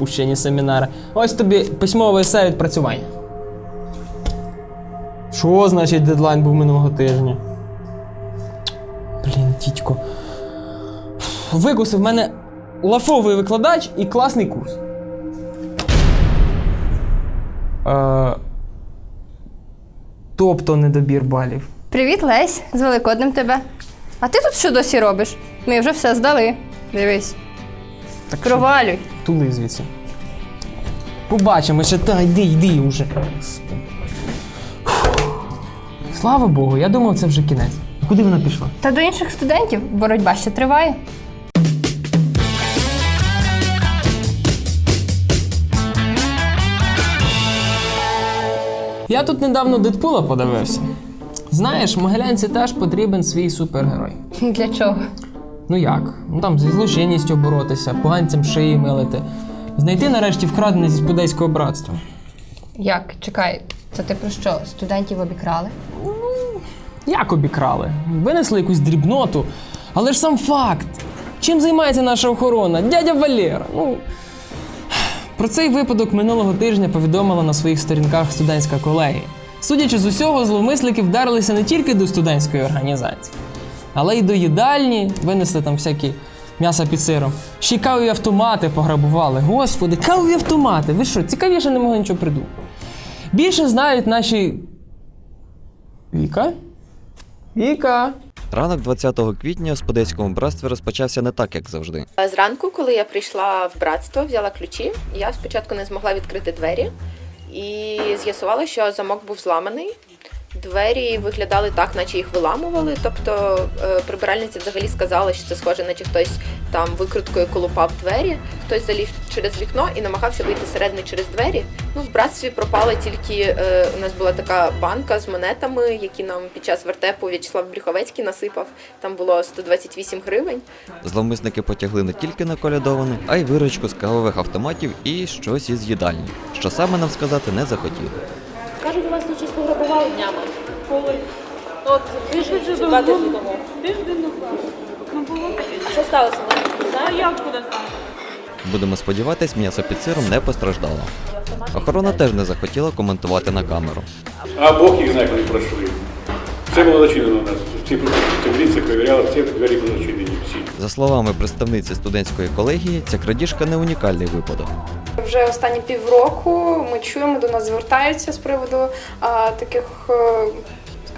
запущені семінари. Ось тобі письмове есе відпрацювання. Що значить дедлайн був минулого тижня? Блін, дідько. Викусив в мене лафовий викладач і класний курс. Е, тобто недобір балів. Привіт, Лесь, з Великоднем тебе. А ти тут що досі робиш? Ми вже все здали. Дивись, Так що, провалюй. тули звідси. Побачимо ще та йди, йди уже. Слава Богу, я думав, це вже кінець. Куди вона пішла? Та до інших студентів боротьба ще триває. Я тут недавно Дедпула подивився. Знаєш, Могилянці теж потрібен свій супергерой. Для чого? Ну як? Ну там зі злочинністю боротися, поганцям шиї милити. Знайти нарешті вкрадене зі спудейського братства. Як? Чекай, це ти про що? Студентів обікрали? Як обікрали? Винесли якусь дрібноту. Але ж сам факт. Чим займається наша охорона? Дядя Валера. Ну. Про цей випадок минулого тижня повідомила на своїх сторінках студентська колегія. Судячи з усього, зловмисники вдарилися не тільки до студентської організації, але й до їдальні, винесли там всякі м'яса під сиром. Ще й кавові автомати пограбували. Господи, кавові автомати! Ви що, цікавіше не могли нічого придумати. Більше знають наші. Віка? Віка. Ранок 20 квітня у Сподецькому братстві розпочався не так, як завжди. Зранку, коли я прийшла в братство, взяла ключі. Я спочатку не змогла відкрити двері і з'ясувала, що замок був зламаний. Двері виглядали так, наче їх виламували. Тобто е, прибиральниця взагалі сказала, що це схоже, наче хтось там викруткою колупав двері, хтось заліз через вікно і намагався вийти середини через двері. Ну, в братстві пропала тільки е, у нас була така банка з монетами, які нам під час вертепу В'ячеслав Брюховецький насипав. Там було 128 гривень. Зловмисники потягли не тільки наколядовану, а й виручку з кавових автоматів і щось із їдальні. Що саме нам сказати не захотіли. Кажуть, у вас тут щось пограбували днями. Коли? От тиждень чи два тижні тому. Тиждень назад. Ну було. Що сталося? Та я откуда знаю? Будемо сподіватись, м'ясо під сиром не постраждало. Охорона теж не захотіла коментувати на камеру. А Бог їх знає, коли пройшли. Все було зачинено у нас. Всі таблиці перевіряли, всі двері були зачинені. Всі. За словами представниці студентської колегії, ця крадіжка не унікальний випадок. Вже останні півроку ми чуємо, до нас звертаються з приводу а, таких. е,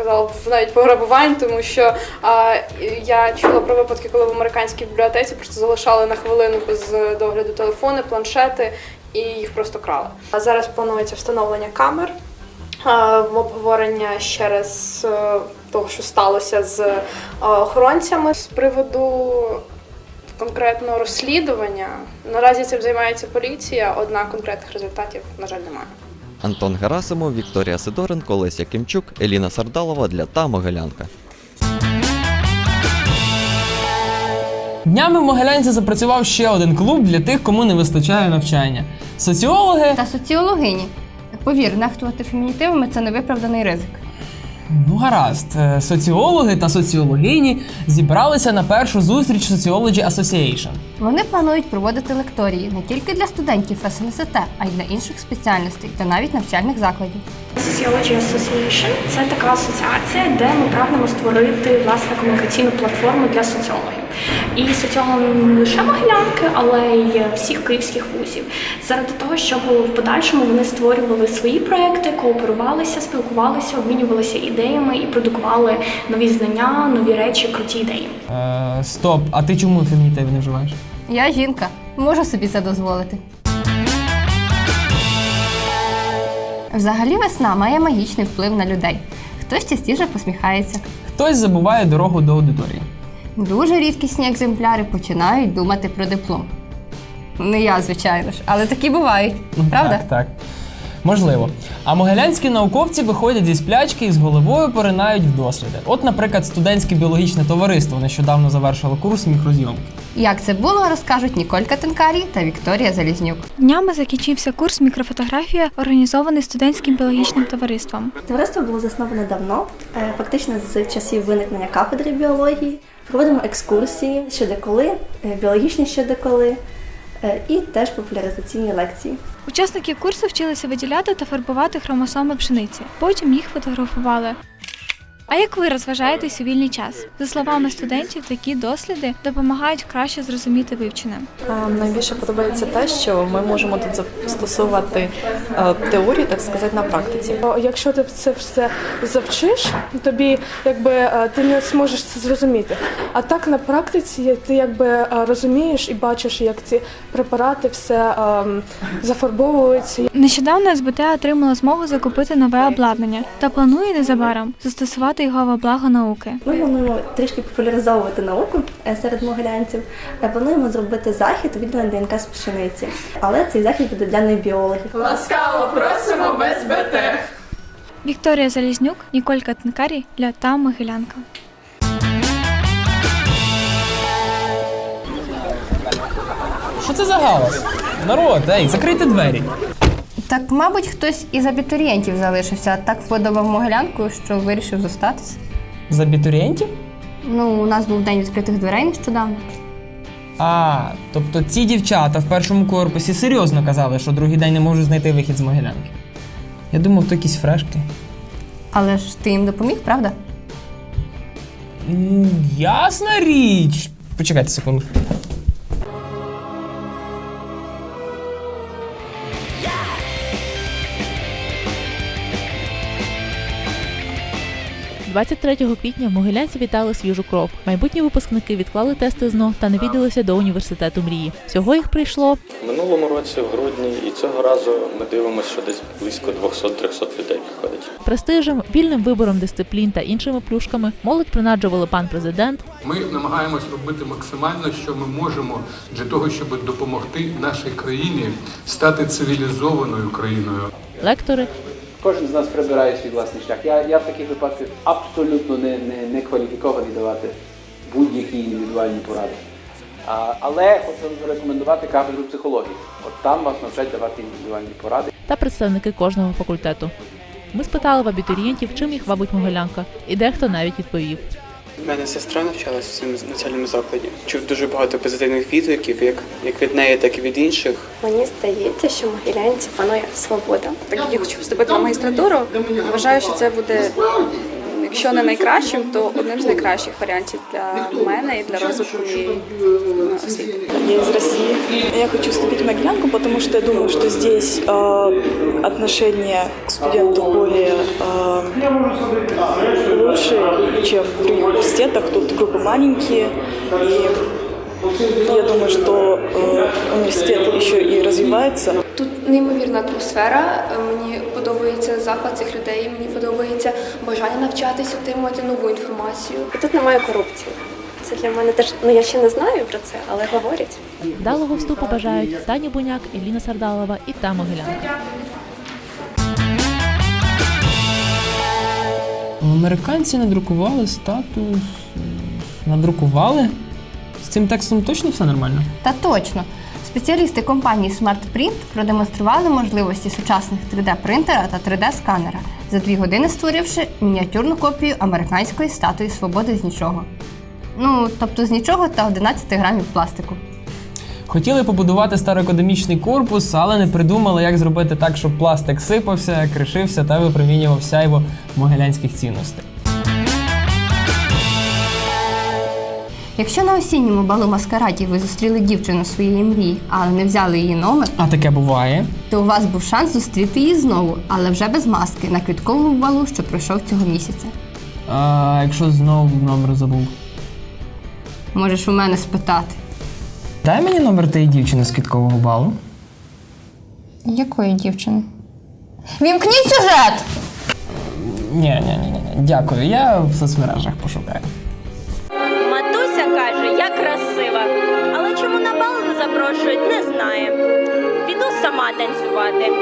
Сказала навіть пограбувань, тому що а, я чула про випадки, коли в американській бібліотеці просто залишали на хвилину без догляду телефони, планшети і їх просто крали. А зараз планується встановлення камер, в обговорення ще раз е, того, що сталося з е, охоронцями з приводу конкретного розслідування. Наразі цим займається поліція, однак конкретних результатів, на жаль, немає. Антон Герасимов, Вікторія Сидоренко, Леся Кимчук, Еліна Сардалова для та Могилянка. Днями в Могилянці запрацював ще один клуб для тих, кому не вистачає навчання. Соціологи. Та соціологині. Повір, нехтувати фемінітивами це невиправданий ризик. Ну, гаразд, Е, соціологи та соціологині зібралися на першу зустріч Sociology Association. Вони планують проводити лекторії не тільки для студентів СНСТ, а й для інших спеціальностей та навіть навчальних закладів. Sociology Association – це така асоціація, де ми прагнемо створити власне комунікаційну платформу для соціологів. І соціологам не лише Могилянки, але й всіх київських вузів. Заради того, щоб в подальшому вони створювали свої проекти, кооперувалися, спілкувалися, обмінювалися ідеями і продукували нові знання, нові речі, круті ідеї. Е, стоп, а ти чому фемінітив не вживаєш? Я жінка, можу собі це дозволити. Взагалі весна має магічний вплив на людей. Хтось частіше посміхається. Хтось забуває дорогу до аудиторії. Дуже рідкісні екземпляри починають думати про диплом. Не я, звичайно ж, але такі бувають, правда? Так, так. Можливо. А могилянські науковці виходять зі сплячки і з головою поринають в досліди. От, наприклад, студентське біологічне товариство нещодавно завершило курс мікрозйомки. Як це було, розкажуть Ніколька Тенкарі та Вікторія Залізнюк. Днями закінчився курс мікрофотографія, організований студентським біологічним товариством. Товариство було засноване давно, е, фактично з часів виникнення кафедри біології. Проводимо екскурсії, що де коли, е, біологічні що де коли. е, і теж популяризаційні лекції. Учасники курсу вчилися виділяти та фарбувати хромосоми пшениці. Потім їх фотографували. А як ви розважаєтесь у вільний час? За словами студентів, такі досліди допомагають краще зрозуміти вивчене. Найбільше подобається те, що ми можемо тут застосовувати е, теорію, так сказати, на практиці. Якщо ти це все завчиш, тобі якби е, ти не зможеш це зрозуміти. А так на практиці ти якби е, розумієш і бачиш, як ці препарати все ем, зафарбовуються. Нещодавно СБТ отримала змогу закупити нове обладнання та планує незабаром застосувати його во благо науки. Ми плануємо трішки популяризовувати науку е, серед могилянців. Е, Плануємо зробити захід відділенні ДНК з пшениці, але цей захід буде для небіологів. Ласкаво просимо без БТ! Вікторія Залізнюк, Ніколь Катенкарі для та Могилянка. Що це за галас? Народ, ей, закрийте двері. Так, мабуть, хтось із абітурієнтів залишився, а так вподобав могилянку, що вирішив зостатися. З абітурієнтів? Ну, у нас був день відкритих дверей нещодавно. А, тобто ці дівчата в першому корпусі серйозно казали, що другий день не можуть знайти вихід з Могилянки. Я думав, то якісь фрешки. Але ж ти їм допоміг, правда? М, Ясна річ. Почекайте секунду. – 23 квітня в Могилянці вітали свіжу кров. Майбутні випускники відклали тести ЗНО та навідалися до університету мрії. Всього їх прийшло Минулому році, в грудні, і цього разу ми дивимося, що десь близько 200-300 людей приходить. престижем, вільним вибором дисциплін та іншими плюшками. Молодь принаджували пан президент. Ми намагаємось робити максимально, що ми можемо для того, щоб допомогти нашій країні стати цивілізованою країною. Лектори Кожен з нас прибирає свій власний шлях. Я, я в таких випадках абсолютно не, не, не кваліфікований давати будь-які індивідуальні поради. А, але хочу рекомендувати кафедру психології. От там вас навчать давати індивідуальні поради. та представники кожного факультету. Ми спитали в абітурієнтів, чим їх вабить Могилянка, і дехто навіть відповів. У мене сестра навчалася в цьому навчальному закладі. Чув дуже багато позитивних відгуків, як, як від неї, так і від інших. Мені здається, що в Могилянці панує свобода. Так я хочу вступити на магістратуру, вважаю, що це буде, якщо не найкращим, то одним з найкращих варіантів для мене і для розвитку моєї е, освіти. Я из России. Я хочу вступить в Могилянку, потому что я думаю, что здесь э, отношение к студенту более э, лучше, чем в других университетах. Тут группы маленькие, и я думаю, что э, университет еще и развивается. Тут неймовірна атмосфера. Мені подобається заклад цих людей. Мені подобається бажання навчатись, отримувати нову інформацію. І тут немає корупції. Це для мене теж ну я ще не знаю про це, але говорять. Вдалого вступу бажають Таня Буняк, Еліна Сардалова і та Могилянка. Американці надрукували статус. Надрукували? Цим текстом точно все нормально? Та точно. Спеціалісти компанії SmartPrint продемонстрували можливості сучасних 3D-принтера та 3D-сканера, за дві години створивши мініатюрну копію американської статуї свободи з нічого. Ну, тобто з нічого та 11 грамів пластику. Хотіли побудувати староекономічний корпус, але не придумали, як зробити так, щоб пластик сипався, кришився та випромінював сяйво могилянських цінностей. Якщо на осінньому балу маскараді ви зустріли дівчину своєї мрії, але не взяли її номер, А таке буває. то у вас був шанс зустріти її знову, але вже без маски на квітковому балу, що пройшов цього місяця. А якщо знову номер забув? Можеш у мене спитати. Дай мені номер тієї дівчини з квіткового балу. Якої дівчини? Вімкніть сюжет! Ні, ні, ні, ні. Дякую. Я в соцмережах пошукаю. Запрошують, не знає. Піду сама танцювати.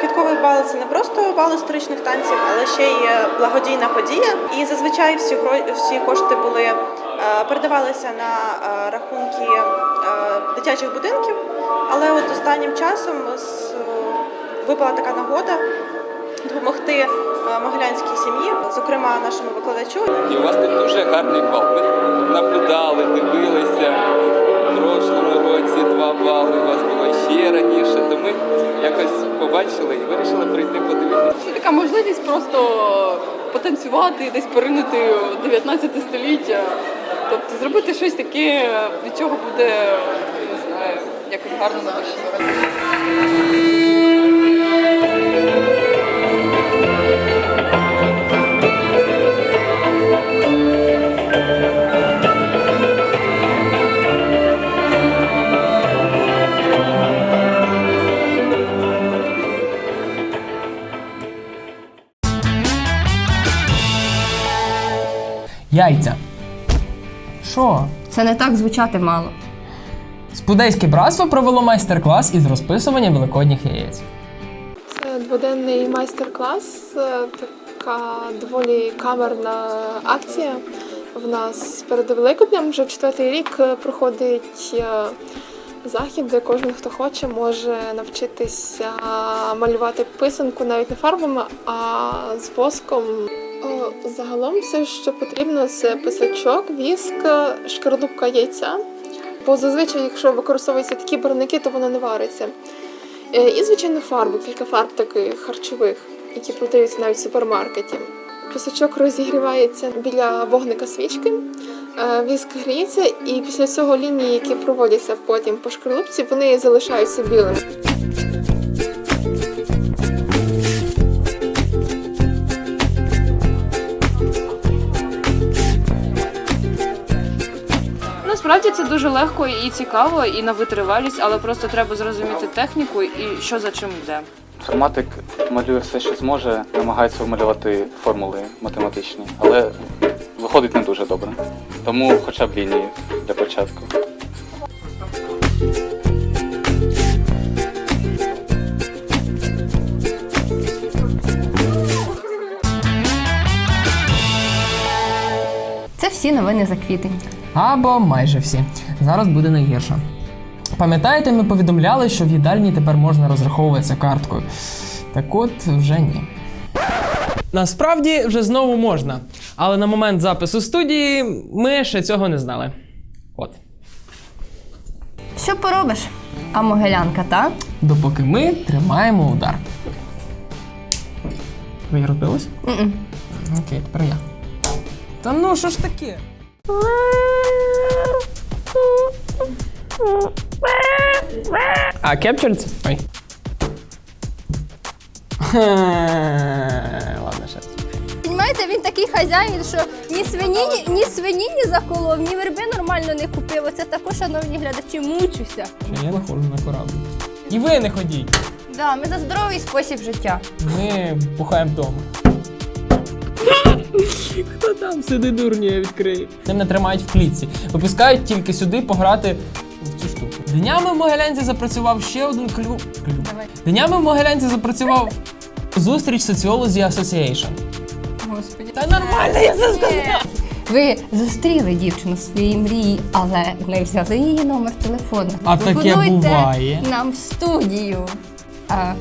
Квітковий бал це не просто бал історичних танців, але ще й е, благодійна подія. І зазвичай всі всі кошти були е, передавалися на е, рахунки дитячих будинків. Але от останнім часом випала така нагода допомогти е, могилянській сім'ї, зокрема нашому викладачу. І у вас тут дуже гарний бал. Ми наблюдали, дивилися. В прошлому році два бали, у вас було ще раніше, то ми якось побачили і вирішили прийти подивитися. Це така можливість просто потанцювати, десь поринути 19 століття. Тобто зробити щось таке, від чого буде не знаю, якось гарно на душі. Яйця. Що? Це не так звучати мало. Спудейське братство провело майстер-клас із розписування великодніх яєць. Це дводенний майстер-клас, е, така доволі камерна акція. В нас перед Великоднем вже четвертий рік е, проходить е, захід, де кожен, хто хоче, може навчитися малювати писанку навіть не фарбами, а з воском. Загалом все, що потрібно, це писачок, віск, шкарлупка яйця. Бо зазвичай, якщо використовуються такі барвники, то воно не вариться. Е, І, звичайно, фарби, кілька фарб таких харчових, які продаються навіть в супермаркеті. Писачок розігрівається біля вогника свічки, е, віск гріється, і після цього лінії, які проводяться потім по шкарлупці, вони залишаються білими. Насправді це дуже легко і цікаво, і на витривалість, але просто треба зрозуміти техніку і що за чим йде. Інформатик малює все, що зможе, намагається вмалювати формули математичні, але виходить не дуже добре. Тому хоча б лінії для початку. Всі новини за квітень. Або майже всі. Зараз буде найгірше. Пам'ятаєте, ми повідомляли, що в їдальні тепер можна розраховуватися карткою. Так от вже ні. Насправді вже знову можна. Але на момент запису студії ми ще цього не знали. От. Що поробиш? А могилянка, та? Допоки ми тримаємо удар. Ви розбилось? Окей, тепер я. Та ну що ж таке? А, captured? Ой. Ладно, ще. Понімаєте, він такий хазяїн, що ні свині, ні свині не заколов, ні верби нормально не купив. Оце також, шановні глядачі, мучуся. Ще я не ходжу на корабль. І ви не ходіть. Да, ми за здоровий спосіб життя. Ми бухаємо вдома. Хто там сидить дурні, я відкрию. Тим не тримають в клітці. Випускають тільки сюди пограти в цю штуку. Днями в Могилянці запрацював ще один клю. клю. Днями в Могилянці запрацював зустріч Sociology Association. Господи. Та нормально, я це сказав. Ви зустріли дівчину в своїй мрії, але не взяли її номер телефону. А таке буває. нам в студію. А,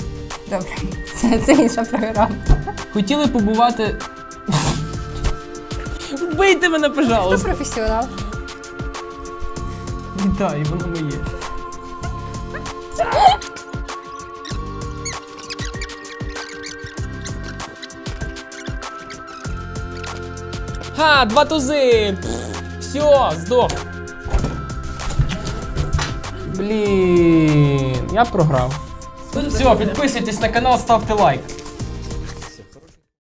добре, це, це інша програма. Хотіли побувати. Вбийте мене, Хто пожалуйста. професіонал? Вітаю, воно моє. Ха, два тузи! Все, здох. Блін, я програв. Все, підписуйтесь на канал, ставте лайк.